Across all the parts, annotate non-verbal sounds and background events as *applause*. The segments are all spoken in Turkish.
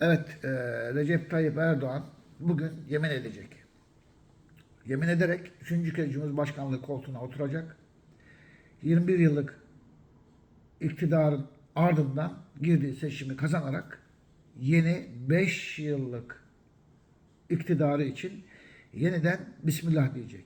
Evet, e, Recep Tayyip Erdoğan bugün yemin edecek. Yemin ederek üçüncü kez Cumhurbaşkanlığı koltuğuna oturacak. 21 yıllık iktidarın ardından girdiği seçimi kazanarak yeni 5 yıllık iktidarı için yeniden Bismillah diyecek.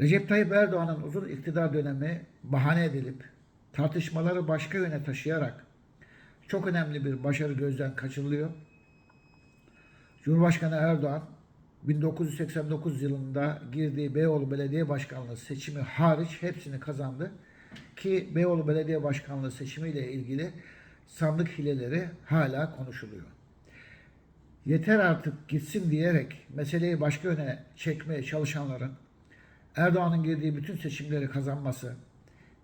Recep Tayyip Erdoğan'ın uzun iktidar dönemi bahane edilip tartışmaları başka yöne taşıyarak çok önemli bir başarı gözden kaçırılıyor. Cumhurbaşkanı Erdoğan 1989 yılında girdiği Beyoğlu Belediye Başkanlığı seçimi hariç hepsini kazandı. Ki Beyoğlu Belediye Başkanlığı seçimiyle ilgili sandık hileleri hala konuşuluyor. Yeter artık gitsin diyerek meseleyi başka yöne çekmeye çalışanların Erdoğan'ın girdiği bütün seçimleri kazanması,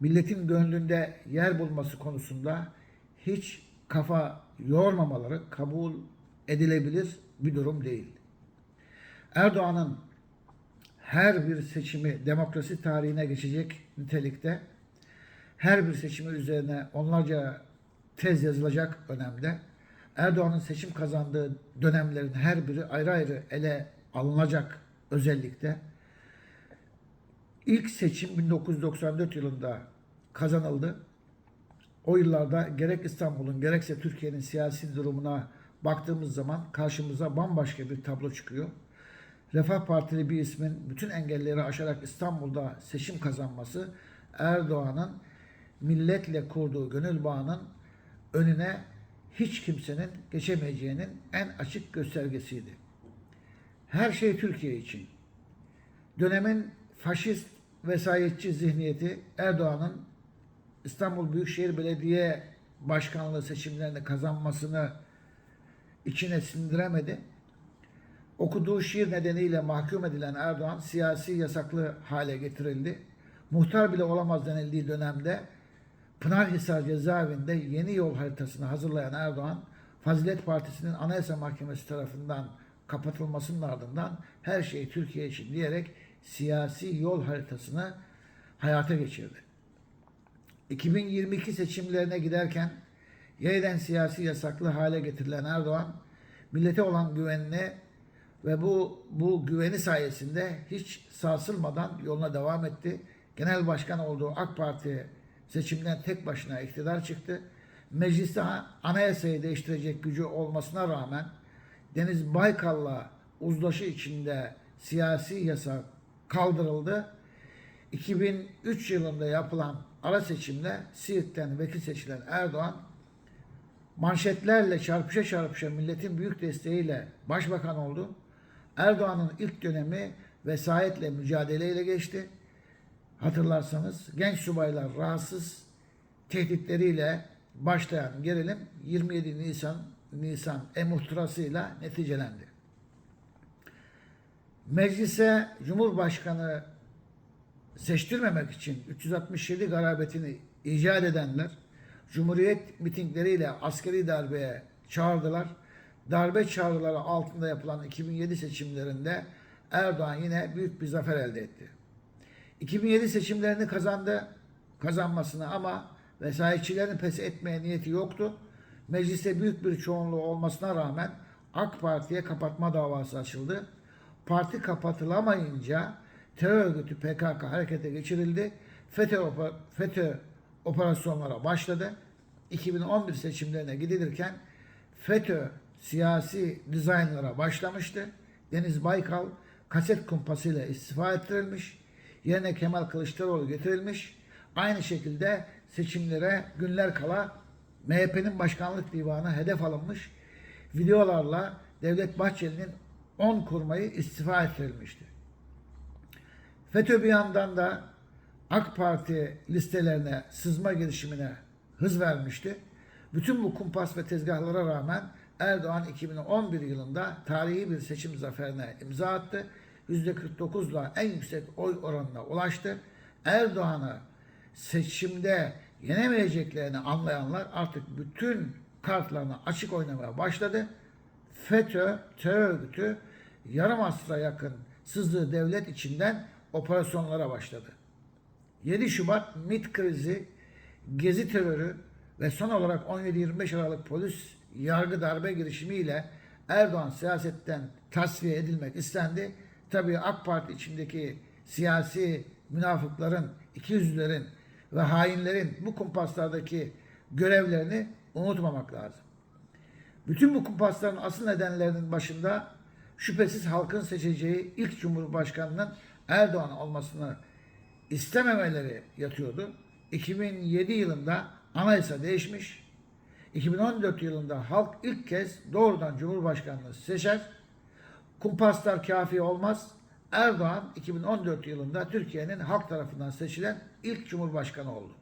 milletin gönlünde yer bulması konusunda hiç kafa yormamaları kabul edilebilir bir durum değil. Erdoğan'ın her bir seçimi demokrasi tarihine geçecek nitelikte, her bir seçimi üzerine onlarca tez yazılacak önemde. Erdoğan'ın seçim kazandığı dönemlerin her biri ayrı ayrı ele alınacak özellikle. İlk seçim 1994 yılında kazanıldı. O yıllarda gerek İstanbul'un gerekse Türkiye'nin siyasi durumuna baktığımız zaman karşımıza bambaşka bir tablo çıkıyor. Refah Partili bir ismin bütün engelleri aşarak İstanbul'da seçim kazanması Erdoğan'ın milletle kurduğu gönül bağının önüne hiç kimsenin geçemeyeceğinin en açık göstergesiydi. Her şey Türkiye için. Dönemin faşist vesayetçi zihniyeti Erdoğan'ın İstanbul Büyükşehir Belediye Başkanlığı seçimlerini kazanmasını içine sindiremedi. Okuduğu şiir nedeniyle mahkum edilen Erdoğan siyasi yasaklı hale getirildi. Muhtar bile olamaz denildiği dönemde Pınarhisar cezaevinde yeni yol haritasını hazırlayan Erdoğan, Fazilet Partisi'nin Anayasa Mahkemesi tarafından kapatılmasının ardından her şey Türkiye için diyerek siyasi yol haritasını hayata geçirdi. 2022 seçimlerine giderken yeniden siyasi yasaklı hale getirilen Erdoğan, millete olan güvenini ve bu bu güveni sayesinde hiç sarsılmadan yoluna devam etti. Genel başkan olduğu AK Parti seçimden tek başına iktidar çıktı. Mecliste anayasayı değiştirecek gücü olmasına rağmen Deniz Baykal'la uzlaşı içinde siyasi yasa kaldırıldı. 2003 yılında yapılan ara seçimde Siirt'ten vekil seçilen Erdoğan manşetlerle çarpışa çarpışa milletin büyük desteğiyle başbakan oldu. Erdoğan'ın ilk dönemi vesayetle mücadeleyle geçti. Hatırlarsanız genç subaylar rahatsız tehditleriyle başlayan gerilim 27 Nisan Nisan emuhturasıyla neticelendi. Meclise Cumhurbaşkanı seçtirmemek için 367 garabetini icat edenler Cumhuriyet mitingleriyle askeri darbeye çağırdılar. Darbe çağrıları altında yapılan 2007 seçimlerinde Erdoğan yine büyük bir zafer elde etti. 2007 seçimlerini kazandı, kazanmasını ama vesayetçilerin pes etmeye niyeti yoktu. Mecliste büyük bir çoğunluğu olmasına rağmen AK Parti'ye kapatma davası açıldı. Parti kapatılamayınca terör örgütü PKK harekete geçirildi. FETÖ, FETÖ operasyonlara başladı. 2011 seçimlerine gidilirken FETÖ siyasi dizaynlara başlamıştı. Deniz Baykal kaset kumpasıyla istifa ettirilmiş. Yerine Kemal Kılıçdaroğlu getirilmiş. Aynı şekilde seçimlere günler kala MHP'nin başkanlık divanı hedef alınmış. Videolarla Devlet Bahçeli'nin 10 kurmayı istifa ettirilmişti. FETÖ bir yandan da AK Parti listelerine sızma girişimine hız vermişti. Bütün bu kumpas ve tezgahlara rağmen Erdoğan 2011 yılında tarihi bir seçim zaferine imza attı. %49'la en yüksek oy oranına ulaştı. Erdoğan'ı seçimde yenemeyeceklerini anlayanlar artık bütün kartlarını açık oynamaya başladı. FETÖ, terör örgütü yarım asra yakın sızdığı devlet içinden operasyonlara başladı. 7 Şubat MİT krizi, Gezi terörü ve son olarak 17-25 Aralık polis yargı darbe girişimiyle Erdoğan siyasetten tasfiye edilmek istendi. Tabii AK Parti içindeki siyasi münafıkların, ikiyüzlülerin ve hainlerin bu kumpaslardaki görevlerini unutmamak lazım. Bütün bu kumpasların asıl nedenlerinin başında şüphesiz halkın seçeceği ilk Cumhurbaşkanının Erdoğan olmasını istememeleri yatıyordu. 2007 yılında anayasa değişmiş. 2014 yılında halk ilk kez doğrudan Cumhurbaşkanlığı seçer. Kumpaslar kafi olmaz. Erdoğan 2014 yılında Türkiye'nin halk tarafından seçilen ilk Cumhurbaşkanı oldu.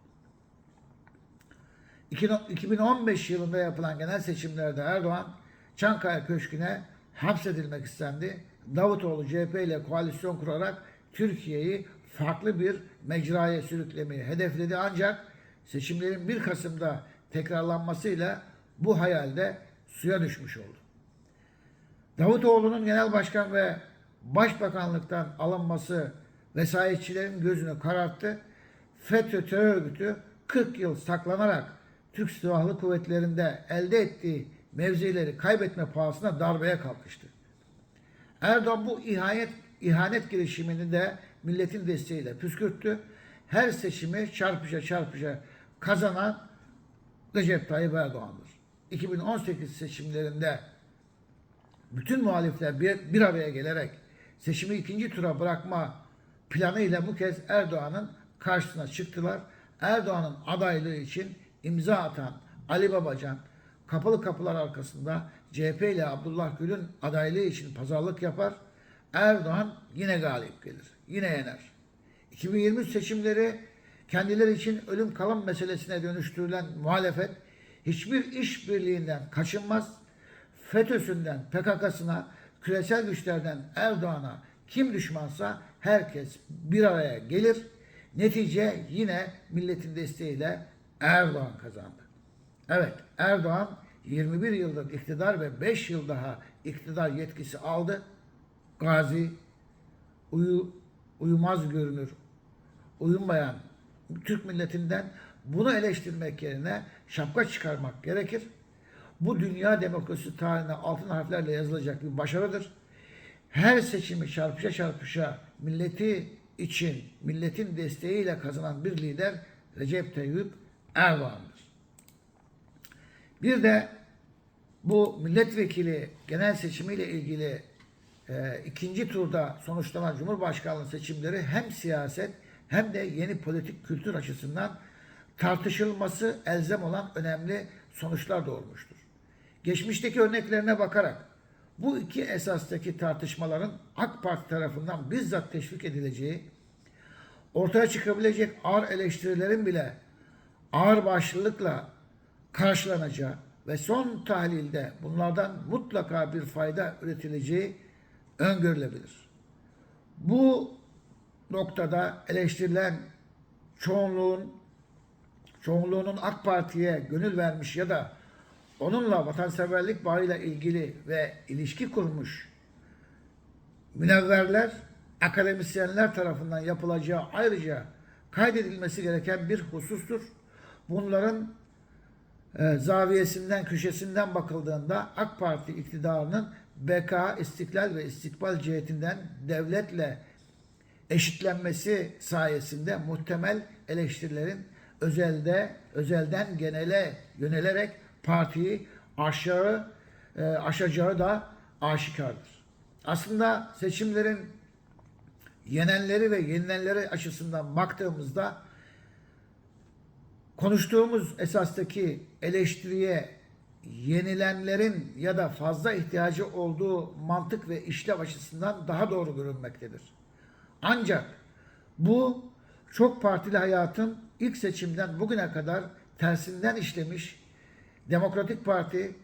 2015 yılında yapılan genel seçimlerde Erdoğan Çankaya Köşkü'ne hapsedilmek istendi. Davutoğlu CHP ile koalisyon kurarak Türkiye'yi farklı bir mecraya sürüklemeyi hedefledi ancak seçimlerin 1 Kasım'da tekrarlanmasıyla bu hayalde suya düşmüş oldu. Davutoğlu'nun genel başkan ve başbakanlıktan alınması vesayetçilerin gözünü kararttı. FETÖ terör örgütü 40 yıl saklanarak Türk Silahlı Kuvvetleri'nde elde ettiği mevzileri kaybetme pahasına darbeye kalkıştı. Erdoğan bu ihanet, ihanet girişimini de milletin desteğiyle püskürttü. Her seçimi çarpışa çarpışa kazanan Recep Tayyip Erdoğan'dır. 2018 seçimlerinde bütün muhalifler bir, bir araya gelerek seçimi ikinci tura bırakma planıyla bu kez Erdoğan'ın karşısına çıktılar. Erdoğan'ın adaylığı için imza atan Ali Babacan kapalı kapılar arkasında CHP ile Abdullah Gül'ün adaylığı için pazarlık yapar. Erdoğan yine galip gelir. Yine yener. 2023 seçimleri kendileri için ölüm kalım meselesine dönüştürülen muhalefet hiçbir işbirliğinden kaçınmaz. FETÖ'sünden PKK'sına, küresel güçlerden Erdoğan'a kim düşmansa herkes bir araya gelir. Netice yine milletin desteğiyle Erdoğan kazandı. Evet Erdoğan 21 yıldır iktidar ve 5 yıl daha iktidar yetkisi aldı. Gazi uyu, uyumaz görünür. Uyumayan Türk milletinden bunu eleştirmek yerine şapka çıkarmak gerekir. Bu dünya demokrasi tarihine altın harflerle yazılacak bir başarıdır. Her seçimi çarpışa çarpışa milleti için, milletin desteğiyle kazanan bir lider Recep Tayyip Erdoğan'dır. Bir de bu milletvekili genel seçimiyle ilgili e, ikinci turda sonuçlanan Cumhurbaşkanlığı seçimleri hem siyaset hem de yeni politik kültür açısından tartışılması elzem olan önemli sonuçlar doğurmuştur. Geçmişteki örneklerine bakarak bu iki esastaki tartışmaların AK Parti tarafından bizzat teşvik edileceği, ortaya çıkabilecek ağır eleştirilerin bile ağır başlılıkla karşılanacağı ve son tahlilde bunlardan mutlaka bir fayda üretileceği öngörülebilir. Bu noktada eleştirilen çoğunluğun çoğunluğunun AK Parti'ye gönül vermiş ya da onunla vatanseverlik bağıyla ilgili ve ilişki kurmuş münevverler, akademisyenler tarafından yapılacağı ayrıca kaydedilmesi gereken bir husustur. Bunların e, zaviyesinden, köşesinden bakıldığında AK Parti iktidarının BK, istiklal ve istikbal cihetinden devletle eşitlenmesi sayesinde muhtemel eleştirilerin özelde özelden genele yönelerek partiyi aşağı e, aşacağı da aşikardır. Aslında seçimlerin yenenleri ve yenilenleri açısından baktığımızda konuştuğumuz esastaki eleştiriye yenilenlerin ya da fazla ihtiyacı olduğu mantık ve işlev açısından daha doğru görünmektedir. Ancak bu çok partili hayatın ilk seçimden bugüne kadar tersinden işlemiş Demokratik Parti,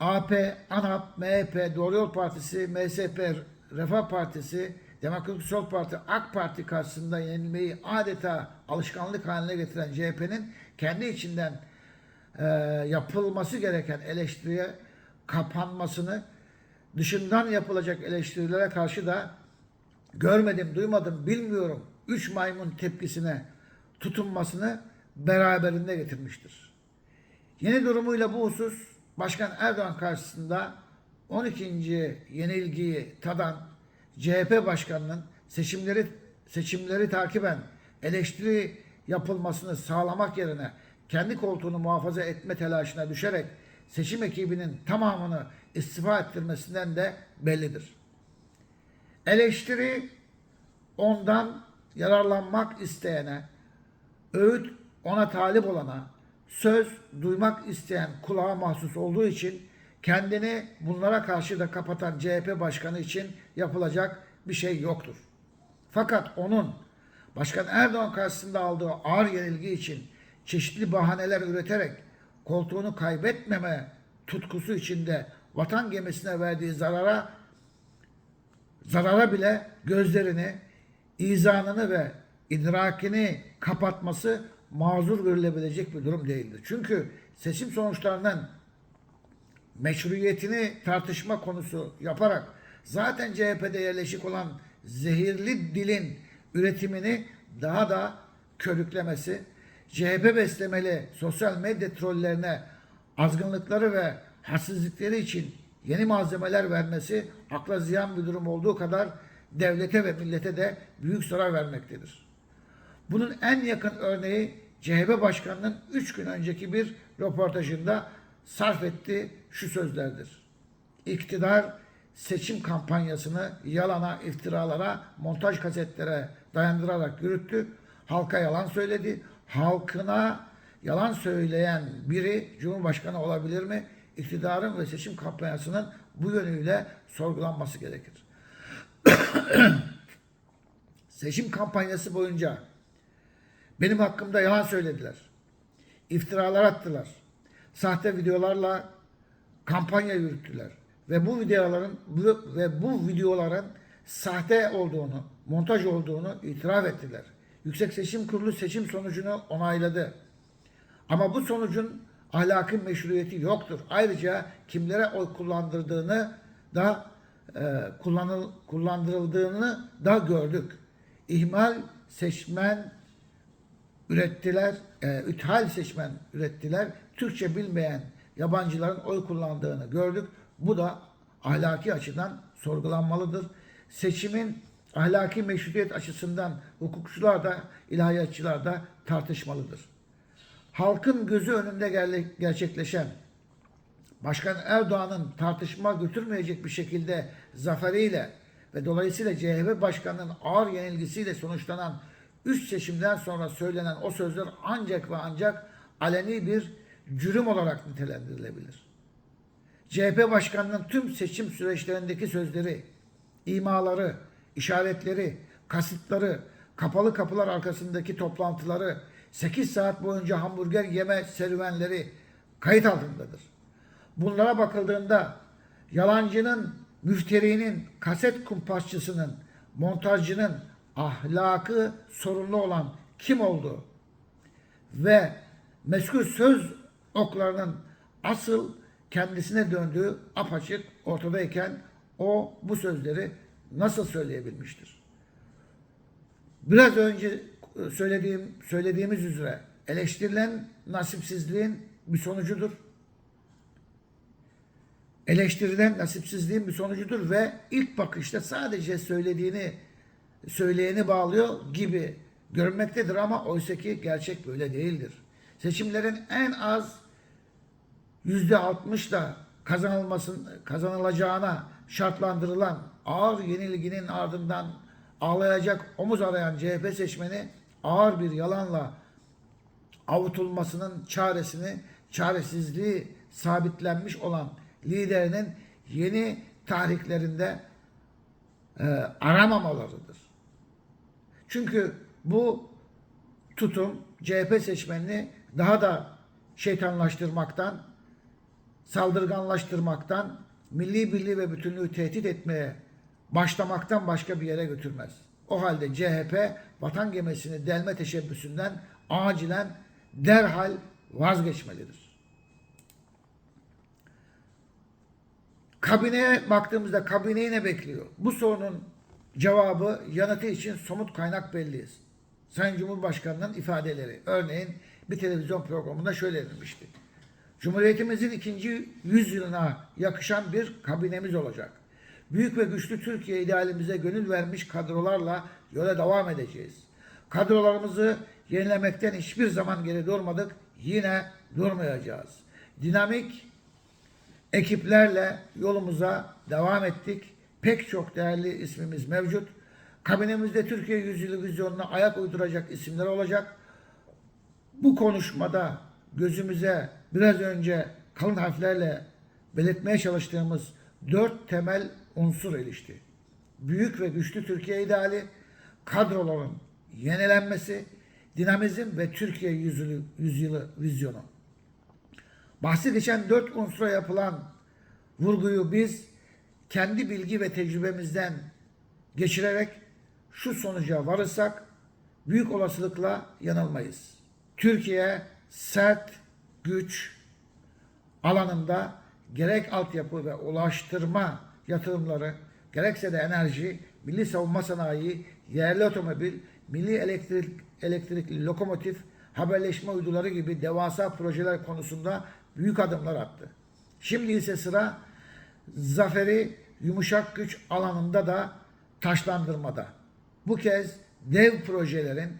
AP, ANAP, MHP, Doğru Yol Partisi, MSP, Refah Partisi, Demokratik Sol Parti, AK Parti karşısında yenilmeyi adeta alışkanlık haline getiren CHP'nin kendi içinden e, yapılması gereken eleştiriye kapanmasını, dışından yapılacak eleştirilere karşı da görmedim, duymadım, bilmiyorum, üç maymun tepkisine tutunmasını beraberinde getirmiştir. Yeni durumuyla bu husus Başkan Erdoğan karşısında 12. yenilgiyi tadan CHP başkanının seçimleri seçimleri takiben eleştiri yapılmasını sağlamak yerine kendi koltuğunu muhafaza etme telaşına düşerek seçim ekibinin tamamını istifa ettirmesinden de bellidir. Eleştiri ondan yararlanmak isteyene, öğüt ona talip olana, söz duymak isteyen kulağa mahsus olduğu için kendini bunlara karşı da kapatan CHP başkanı için yapılacak bir şey yoktur. Fakat onun Başkan Erdoğan karşısında aldığı ağır yenilgi için çeşitli bahaneler üreterek koltuğunu kaybetmeme tutkusu içinde vatan gemisine verdiği zarara zarara bile gözlerini, izanını ve idrakini kapatması mazur görülebilecek bir durum değildir. Çünkü seçim sonuçlarının meşruiyetini tartışma konusu yaparak zaten CHP'de yerleşik olan zehirli dilin üretimini daha da körüklemesi, CHP beslemeli sosyal medya trollerine azgınlıkları ve hadsizlikleri için yeni malzemeler vermesi akla ziyan bir durum olduğu kadar devlete ve millete de büyük zarar vermektedir. Bunun en yakın örneği CHP Başkanı'nın 3 gün önceki bir röportajında sarf ettiği şu sözlerdir. İktidar seçim kampanyasını yalana, iftiralara, montaj kasetlere dayandırarak yürüttü. Halka yalan söyledi. Halkına yalan söyleyen biri Cumhurbaşkanı olabilir mi? İktidarın ve seçim kampanyasının bu yönüyle sorgulanması gerekir. *coughs* seçim kampanyası boyunca benim hakkımda yalan söylediler. İftiralar attılar. Sahte videolarla kampanya yürüttüler. Ve bu videoların ve bu videoların sahte olduğunu, montaj olduğunu itiraf ettiler. Yüksek Seçim Kurulu seçim sonucunu onayladı. Ama bu sonucun ahlaki meşruiyeti yoktur. Ayrıca kimlere oy kullandırdığını da e, kullanıl, kullandırıldığını da gördük. İhmal seçmen ürettiler, e, üthal seçmen ürettiler. Türkçe bilmeyen yabancıların oy kullandığını gördük. Bu da ahlaki açıdan sorgulanmalıdır. Seçimin ahlaki meşruiyet açısından hukukçular da ilahiyatçılar da tartışmalıdır. Halkın gözü önünde gerçekleşen Başkan Erdoğan'ın tartışma götürmeyecek bir şekilde zaferiyle ve dolayısıyla CHP Başkanı'nın ağır yenilgisiyle sonuçlanan üst seçimden sonra söylenen o sözler ancak ve ancak aleni bir cürüm olarak nitelendirilebilir. CHP Başkanı'nın tüm seçim süreçlerindeki sözleri, imaları, işaretleri, kasıtları, kapalı kapılar arkasındaki toplantıları, 8 saat boyunca hamburger yeme serüvenleri kayıt altındadır. Bunlara bakıldığında yalancının, müfterinin, kaset kumpasçısının, montajcının ahlakı sorunlu olan kim olduğu ve meskul söz oklarının asıl kendisine döndüğü apaçık ortadayken o bu sözleri nasıl söyleyebilmiştir? Biraz önce söylediğim söylediğimiz üzere eleştirilen nasipsizliğin bir sonucudur. Eleştirilen nasipsizliğin bir sonucudur ve ilk bakışta sadece söylediğini söyleyeni bağlıyor gibi görünmektedir ama oysaki gerçek böyle değildir. Seçimlerin en az yüzde altmışla kazanılmasın, kazanılacağına şartlandırılan ağır yenilginin ardından ağlayacak omuz arayan CHP seçmeni ağır bir yalanla avutulmasının çaresini, çaresizliği sabitlenmiş olan liderinin yeni tarihlerinde e, aramamalarıdır. Çünkü bu tutum CHP seçmenini daha da şeytanlaştırmaktan, saldırganlaştırmaktan, milli birliği ve bütünlüğü tehdit etmeye başlamaktan başka bir yere götürmez. O halde CHP vatan gemisini delme teşebbüsünden acilen derhal vazgeçmelidir. Kabineye baktığımızda kabineyi ne bekliyor? Bu sorunun cevabı yanıtı için somut kaynak belli. Sayın Cumhurbaşkanı'nın ifadeleri. Örneğin bir televizyon programında şöyle denilmişti. Cumhuriyetimizin ikinci yüzyılına yakışan bir kabinemiz olacak. Büyük ve güçlü Türkiye idealimize gönül vermiş kadrolarla yola devam edeceğiz. Kadrolarımızı yenilemekten hiçbir zaman geri durmadık, yine durmayacağız. Dinamik ekiplerle yolumuza devam ettik. Pek çok değerli ismimiz mevcut. Kabinemizde Türkiye yüzyılı vizyonuna ayak uyduracak isimler olacak. Bu konuşmada gözümüze biraz önce kalın harflerle belirtmeye çalıştığımız dört temel unsur ilişti. Büyük ve güçlü Türkiye ideali, kadroların yenilenmesi, dinamizm ve Türkiye yüzyılı, yüzyılı vizyonu. Bahsi geçen dört unsura yapılan vurguyu biz kendi bilgi ve tecrübemizden geçirerek şu sonuca varırsak büyük olasılıkla yanılmayız. Türkiye sert güç alanında gerek altyapı ve ulaştırma yatırımları gerekse de enerji, milli savunma sanayi, yerli otomobil, milli elektrik, elektrikli lokomotif, haberleşme uyduları gibi devasa projeler konusunda büyük adımlar attı. Şimdi ise sıra zaferi yumuşak güç alanında da taşlandırmada. Bu kez dev projelerin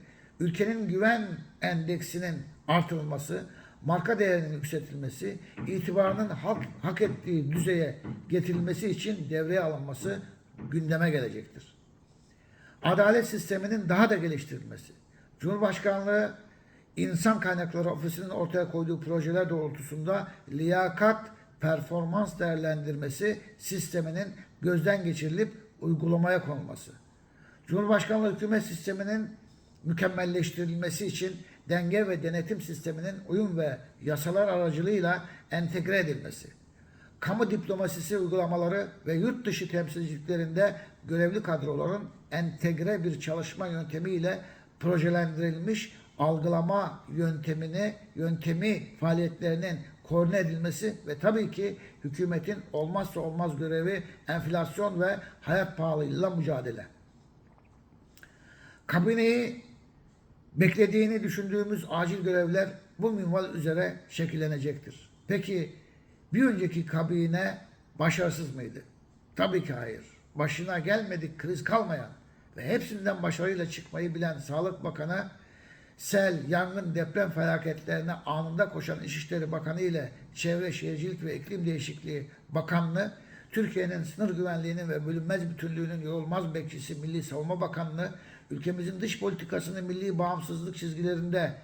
ülkenin güven endeksinin artırılması, marka değerinin yükseltilmesi, itibarının hak, hak ettiği düzeye getirilmesi için devreye alınması gündeme gelecektir. Adalet sisteminin daha da geliştirilmesi, Cumhurbaşkanlığı İnsan Kaynakları Ofisi'nin ortaya koyduğu projeler doğrultusunda liyakat performans değerlendirmesi sisteminin gözden geçirilip uygulamaya konulması. Cumhurbaşkanlığı hükümet sisteminin mükemmelleştirilmesi için denge ve denetim sisteminin uyum ve yasalar aracılığıyla entegre edilmesi. Kamu diplomasisi uygulamaları ve yurt dışı temsilciliklerinde görevli kadroların entegre bir çalışma yöntemiyle projelendirilmiş algılama yöntemini, yöntemi faaliyetlerinin koordine edilmesi ve tabii ki hükümetin olmazsa olmaz görevi enflasyon ve hayat pahalılığıyla mücadele. Kabineyi beklediğini düşündüğümüz acil görevler bu minval üzere şekillenecektir. Peki bir önceki kabine başarısız mıydı? Tabii ki hayır. Başına gelmedik kriz kalmayan ve hepsinden başarıyla çıkmayı bilen Sağlık Bakanı sel, yangın, deprem felaketlerine anında koşan İçişleri Bakanı ile Çevre Şehircilik ve İklim Değişikliği Bakanlığı, Türkiye'nin sınır güvenliğinin ve bölünmez bütünlüğünün yorulmaz bekçisi Milli Savunma Bakanlığı, ülkemizin dış politikasını milli bağımsızlık çizgilerinde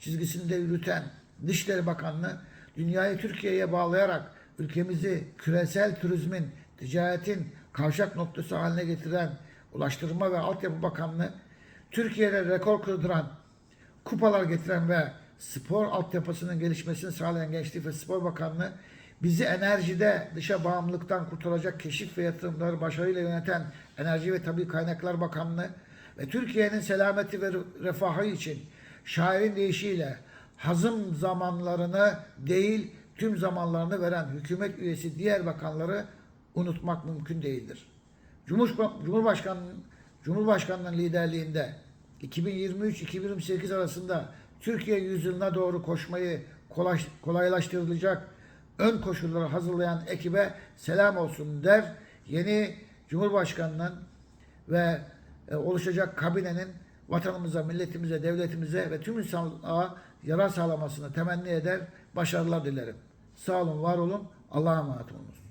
çizgisinde yürüten Dışişleri Bakanlığı, dünyayı Türkiye'ye bağlayarak ülkemizi küresel turizmin, ticaretin kavşak noktası haline getiren Ulaştırma ve Altyapı Bakanlığı, Türkiye'de rekor kırdıran kupalar getiren ve spor altyapısının gelişmesini sağlayan Gençlik ve Spor Bakanlığı bizi enerjide dışa bağımlılıktan kurtaracak keşif ve yatırımları başarıyla yöneten Enerji ve Tabi Kaynaklar Bakanlığı ve Türkiye'nin selameti ve refahı için şairin deyişiyle hazım zamanlarını değil tüm zamanlarını veren hükümet üyesi diğer bakanları unutmak mümkün değildir. Cumhurbaşkanı, Cumhurbaşkanı'nın Cumhurbaşkanı'nın liderliğinde 2023-2028 arasında Türkiye yüzyılına doğru koşmayı kolay, kolaylaştırılacak ön koşulları hazırlayan ekibe selam olsun der. Yeni Cumhurbaşkanı'nın ve e, oluşacak kabinenin vatanımıza, milletimize, devletimize ve tüm insanlığa yarar sağlamasını temenni eder. Başarılar dilerim. Sağ olun, var olun. Allah'a emanet olun.